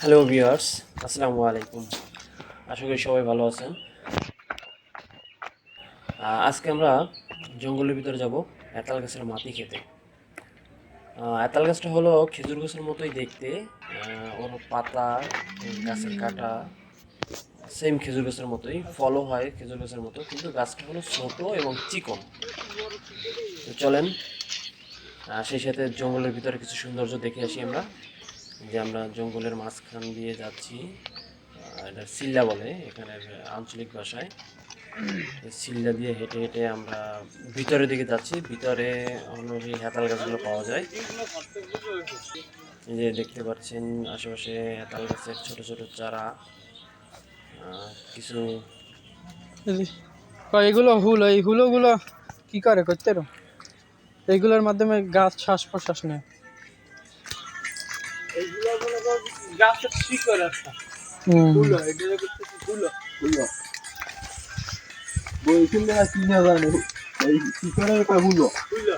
Hello viewers আসসালামু আলাইকুম। আশা করি সবাই ভালো আছেন। আজকে আমরা জঙ্গলের ভিতরে যাব, এতাল গাছের মাটি খেতে। এতাল গাছটা হলো খেজুর গাছের মতোই দেখতে। ওর পাতা গাছের কাটা সেম খেজুর গাছের মতোই। ফলও হয় খেজুর গাছের মতো, কিন্তু গাছটা হলো ছোট এবং চিকন। চলেন সেই সাথে জঙ্গলের ভিতরে কিছু সৌন্দর্য দেখে আসি আমরা। যে আমরা জঙ্গলের মাঝখান দিয়ে যাচ্ছি এটা সিল্লা বলে এখানের আঞ্চলিক ভাষায়। সিল্লা দিয়ে হেঁটে হেঁটে আমরা ভিতরের দিকে যাচ্ছি। ভিতরে অন্য যে হেতাল গাছগুলো পাওয়া যায়। যে দেখতে পাচ্ছেন, আশেপাশে হেতাল গাছের ছোট ছোট চারা কিছু এগুলো হুল, এই হুলোগুলো কি করে করতে এইগুলোর মাধ্যমে গাছ শ্বাস প্রশ্বাস নেয়। গাছের শিকড় একটা ফুল এটা করতে ফুল ফুল বরিশিল না কি জানো এই শিকড়ের একটা ফুল ফুল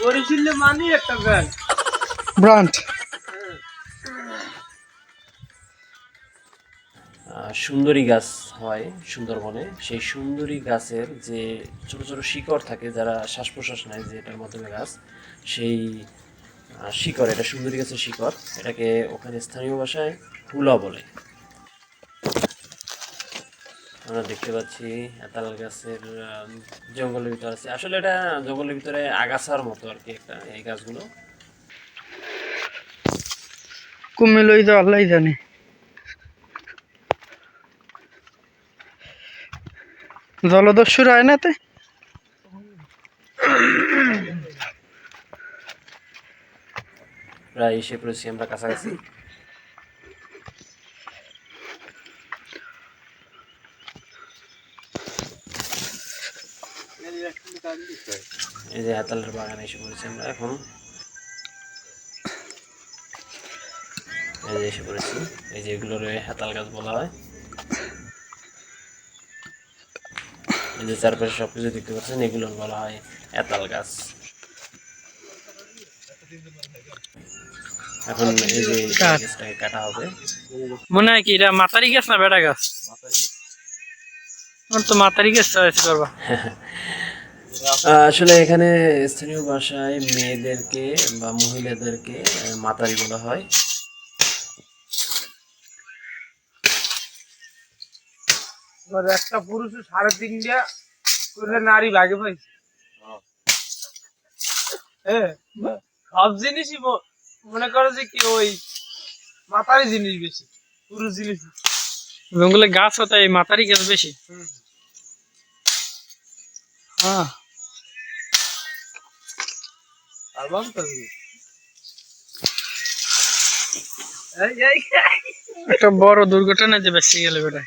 বরিশিল মানি একটা ব্যাগ ব্রান্ড। সুন্দরী গাছ হয় সুন্দরবনে। সেই সুন্দরী গাছের যে ছোট ছোট শিকড় থাকে যারা শ্বাস প্রশ্বাস নেয় যে এটার মাধ্যমে গাছ সেই শিকড়, এটা সুন্দরী গাছের শিকড়। এটাকে ওখানে স্থানীয় ভাষায় হুলা বলে। আমরা দেখতে পাচ্ছি এতাল গাছের জঙ্গলের ভিতরে আছে। আসলে এটা জঙ্গলের ভিতরে আগাছার মতো আর কি একটা এই গাছগুলো। কুমিল ওই তো আল্লাহ জানে। জলদস্যুর আয় না তে? প্রায় এসে পড়েছি আমরা কাছাকাছি এই যে হাতালের বাগানে এসে পড়েছি আমরা এখন এই যে এসে পড়েছি এই যে এগুলোর হাতাল গাছ বলা হয় এই যে চারপাশে সব কিছু দেখতে পাচ্ছেন এগুলোর বলা হয় এতাল গাছ এখন এই যে গাছটাকে কাটা হবে। মনে হয় কি এটা মাতারি গাছ না বেটা গাছ? আমার তো মাতারি গাছ আসলে এখানে স্থানীয় ভাষায় মেয়েদেরকে বা মহিলাদেরকে মাতারি বলা হয়। একটা পুরুষ সাড়ে তিনটা করে নারী ভাগে পাইছে। হ্যাঁ সব জিনিসই মনে করো যে কি ওই মাথারই জিনিস বেশি পুরুষ জিনিস জঙ্গলে গাছ হতো এই মাতারি গাছ বেশি? হ্যাঁ। তো একটা বড় দুর্ঘটনা যে বেঁচে গেল বেটা।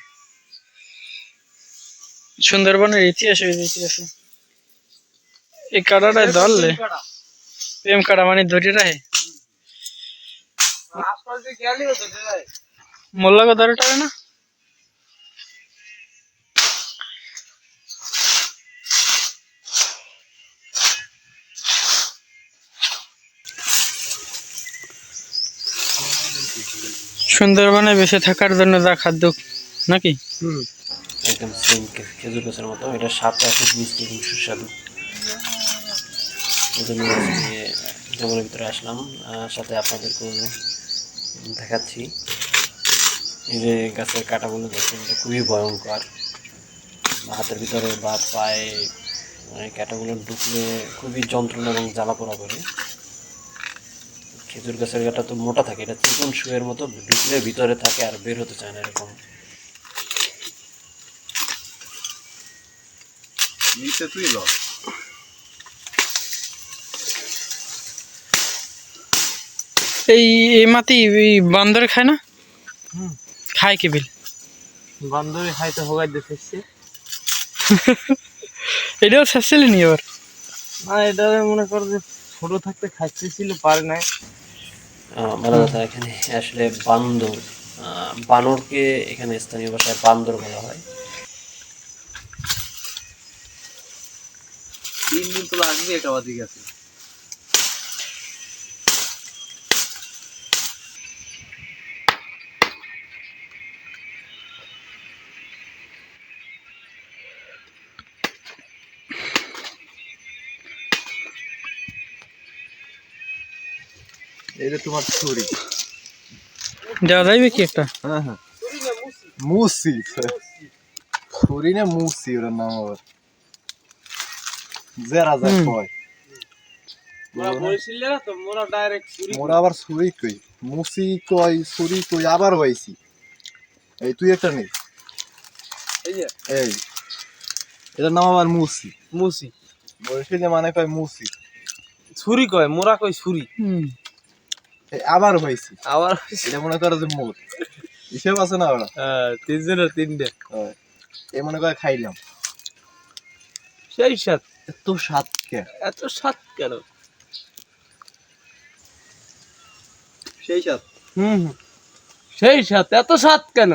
সুন্দরবনের ইতিহাস ওই ইতিহাসে। এই কাটাটায় ধরলে প্রেম কাটা মানে ধরে রাখে। মোল্লাকে ধরে টারে না? সুন্দরবনে বেঁচে থাকার জন্য যা খাদ্য, নাকি? একদম সেম খেজুর গাছের মতো। এটা স্বাদটা খুব মিষ্টি এবং সুস্বাদু। এই জন্য জঙ্গলের ভিতরে আসলাম। সাথে আপনাদেরকেও দেখাচ্ছি। এই যে গাছের কাঁটাগুলো দেখছেন, এটা খুবই ভয়ঙ্কর। হাতের ভিতরে বা পায়ে এই কাঁটাগুলো ঢুকলে খুবই যন্ত্রণা এবং জ্বালা পোড়া করে। খেজুর গাছের কাঁটা তো মোটা থাকে, এটা চিকন শুয়ের মতো ঢুকলে ভিতরে থাকে আর বের হতে চায় না এরকম। নিচে তুই ল। এই এই মাটি এই বান্দরে খায় না? খায় কি বিল? খায় তো হোগাই দেখেছে এটাও শেষছিলি নি এবার না এটা মনে কর যে ছোট থাকতে খাইতেছিল পারে নাই। ভালো কথা এখানে আসলে বান্দর বানরকে এখানে স্থানীয় ভাষায় বান্দর বলা হয়। তিন দিন তো লাগবে এটা ওদিকে আছে এটা তোমার ছুরি। দেওয়া যাইবে কি একটা? হ্যাঁ হ্যাঁ। মুসি। ছুরি না মুসি ওর নাম আবার। জেরা হুম। কয়। মোরা বলছিলে না তো মোরা ডাইরেক্ট চুরি মোরা আবার ছুরি কই। মুসি কই ছুরি কই আবার হইছি এই তুই একটা এই যে। এটার নাম আবার মুসি। মুসি। বরিশালে মানে কয় মুসি। ছুরি কয় মোরা কয় ছুরি। আবার হইছি আবার এটা মনে করে যে মোর হিসেব আছে না ওরা? হ্যাঁ, তিনজনের তিনটে। হয়। এ মনে করে খাইলাম। সেই সাত এত স্বাদ কে? এত সাত কেন? সেই স্বাদ। হুম হুম। সেই সাত এত সাত কেন?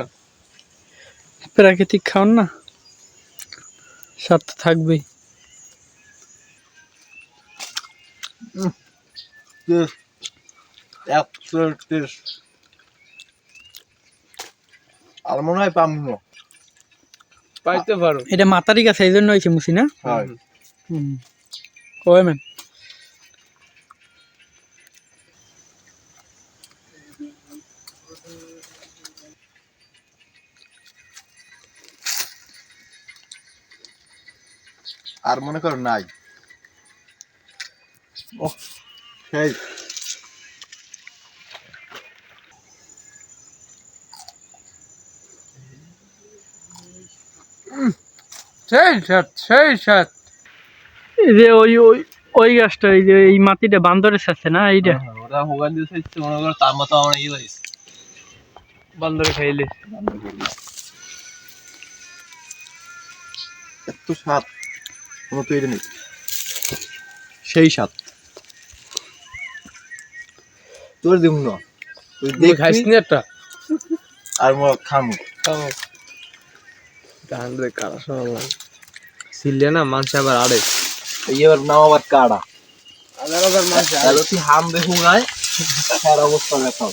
প্রাকৃতিক খাওয়ান না? স্বাদ তো থাকবেই। টেস্ট এক টেস্ট আর মনে হয় পাম না পাইতে পারো। এটা মাতারি গাছ এই জন্য হয়েছে মুসি না? হয়। কয় আর মনে করো নাই। ও সেই। সেই সাত সেই সাত। এই যে ওই ওই ওই গাছটা এই যে এই মাটিটা বান্দরের সাথে না এইটা? ওরা হোগান মনে করো তার মতো আমরা ইয়ে হয়েছে। বান্দরে খাইলে। এত স্বাদ কোনো তৈরি নেই। সেই তোর দিব না তুই দেখ খাইস দেখবি একটা? আর মোর খামু। গান রে কারা শোনালাম ছিলে না মানুষ আবার আড়ে। এবার নাম আবার কাড়া। হাজার হাজার মানুষ তাহলে তুই হাম দেখু গায় তার অবস্থা দেখাও।